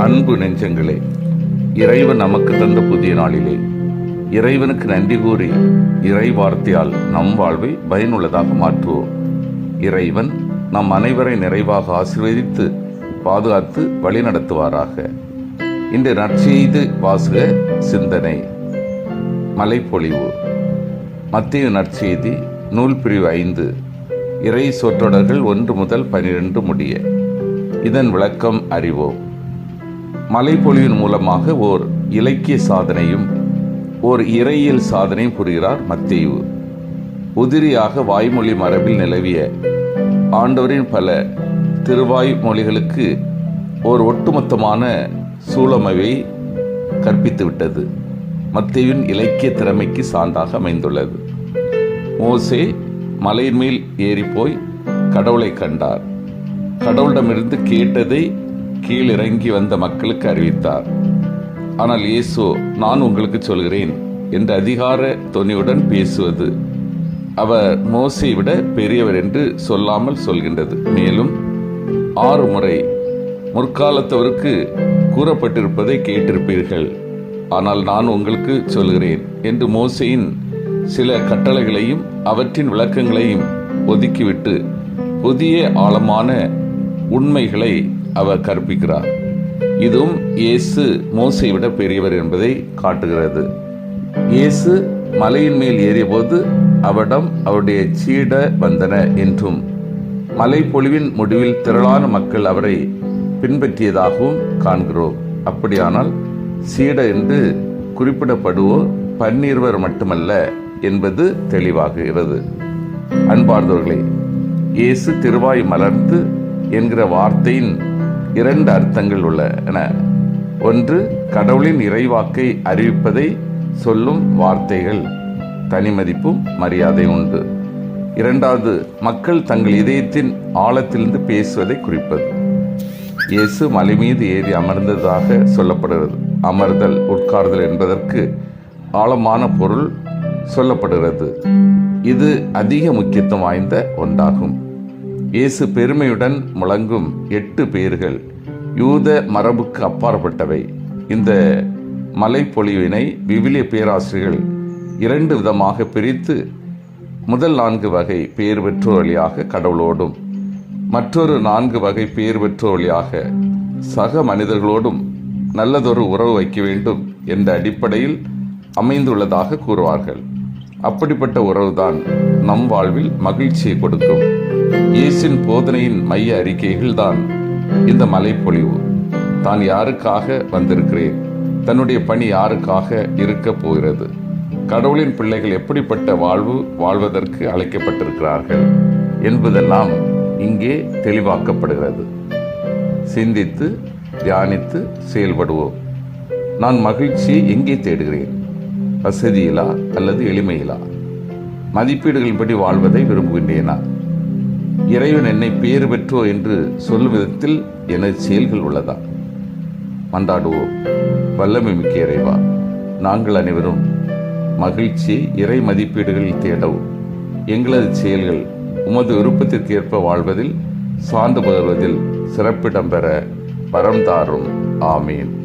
அன்பு நெஞ்சங்களே இறைவன் நமக்கு தந்த புதிய நாளிலே இறைவனுக்கு நன்றி கூறி இறை வார்த்தையால் நம் வாழ்வை பயனுள்ளதாக மாற்றுவோம். இறைவன் நம் அனைவரை நிறைவாக ஆசீர்வதித்து பாதுகாத்து வழிநடத்துவாராக. இன்று நற்செய்து வாசுக சிந்தனை மலைப்பொழிவு. மத்திய நற்செய்தி நூல் பிரிவு ஐந்து இறை சொற்றொடர்கள் ஒன்று முதல் பனிரெண்டு முடிய. இதன் விளக்கம் அறிவோம். மலைப்பொழிவின் மூலமாக ஓர் இலக்கிய சாதனையும் ஓர் இறையியல் சாதனையும் புரிகிறார் மத்தேயு. உதிரியாக வாய்மொழி மரபில் நிலவிய ஆண்டவரின் பல திருவாய் மொழிகளுக்கு ஓர் ஒட்டுமொத்தமான சூழமைவை கற்பித்துவிட்டது மத்தேயுவின் இலக்கிய திறமைக்கு சான்றாக அமைந்துள்ளது. மோசே மலையின் மேல் ஏறிப்போய் கடவுளை கண்டார். கடவுளிடமிருந்து கேட்டதை கீழிறங்கி வந்த மக்களுக்கு அறிவித்தார். ஆனால் இயேசு நான் உங்களுக்கு சொல்கிறேன். என்ற அதிகார தொனியுடன் பேசுவது? அவர் மோசை விட பெரியவர் என்று சொல்லாமல் சொல்கின்றது. மேலும் ஆறு முறை முற்காலத்தவருக்கு கூறப்பட்டிருப்பதை கேட்டிருப்பீர்கள். ஆனால் நான் உங்களுக்கு சொல்கிறேன் என்று மோசையின் சில கட்டளைகளையும் அவற்றின் விளக்கங்களையும் ஒதுக்கிவிட்டு புதிய ஆழமான உண்மைகளை அவர் கற்பிக்கிறார். இதுவும் இயேசு மோசை விட பெரியவர் என்பதை காட்டுகிறது. இயேசு மலையின் மேல் ஏறியபோது அவரிடம் அவருடைய சீட வந்தன என்றும் மலைப்பொழிவின் முடிவில் திரளான மக்கள் அவரை பின்பற்றியதாகவும் காண்கிறோம். அப்படியானால் சீட என்று குறிப்பிடப்படுவோர் பன்னிருவர் மட்டுமல்ல என்பது தெளிவாகிறது. அன்பார்ந்தவர்களே இயேசு திருவாய் மலர்ந்து என்கிற வார்த்தையின் இரண்டு அர்த்தங்கள் உள்ளன ஒன்று கடவுளின் இறைவாக்கை அறிவிப்பதை சொல்லும் வார்த்தைகள். தனிமதிப்பும் மரியாதை உண்டு. இரண்டாவது மக்கள் தங்கள் இதயத்தின் ஆழத்திலிருந்து பேசுவதை குறிப்பது. இயேசு மலை மீது ஏறி அமர்ந்ததாக சொல்லப்படுகிறது. அமர்தல் உட்கார்தல் என்பதற்கு ஆழமான பொருள் சொல்லப்படுகிறது. இது அதிக முக்கியத்துவம் வாய்ந்த ஒன்றாகும். இயேசு பெருமையுடன் முழங்கும் எட்டு பேர்கள். யூத மரபுக்கு அப்பாற்பட்டவை. இந்த மலைப்பொழிவினை விவிலிய பேராசிரியர்கள் இரண்டு விதமாக பிரித்து முதல் நான்கு வகை பேர் பெற்றோர் வழியாக கடவுளோடும் மற்றொரு நான்கு வகை பேர் பெற்றோர் வழியாக சக மனிதர்களோடும் நல்லதொரு உறவு வைக்க வேண்டும் என்ற அடிப்படையில் அமைந்துள்ளதாக கூறுவார்கள். அப்படிப்பட்ட உறவுதான் நம் வாழ்வில் மகிழ்ச்சியை கொடுக்கும். இயேசின் போதனையின் மைய அறிக்கைகள் தான் இந்த மலைப்பொழிவு. தான் யாருக்காக வந்திருக்கிறேன்? தன்னுடைய பணி யாருக்காக இருக்க போகிறது? கடவுளின் பிள்ளைகள் எப்படிப்பட்ட வாழ்வு வாழ்வதற்கு அழைக்கப்பட்டிருக்கிறார்கள் என்பதெல்லாம் இங்கே தெளிவாக்கப்படுகிறது. சிந்தித்து தியானித்து செயல்படுவோம். நான் மகிழ்ச்சியை எங்கே தேடுகிறேன்? வசதியிலா அல்லது எளிமையிலா? மதிப்பீடுகளின்படி வாழ்வதை விரும்புகின்றேனா? இறைவன் என்னை பேறு பெற்றோ என்று சொல்லும் விதத்தில் எனது செயல்கள் உள்ளதா? மன்றாடுவோம் வல்லமை மிக்க இறைவா நாங்கள் அனைவரும் மகிழ்ச்சி இறை மதிப்பீடுகளில் தேடவும். எங்களது செயல்கள் உமது விருப்பத்திற்கு ஏற்ப வாழ்வதில் சார்ந்து பகர்வதில் சிறப்பிடம் பெற வரம் தாரும். ஆமீன்.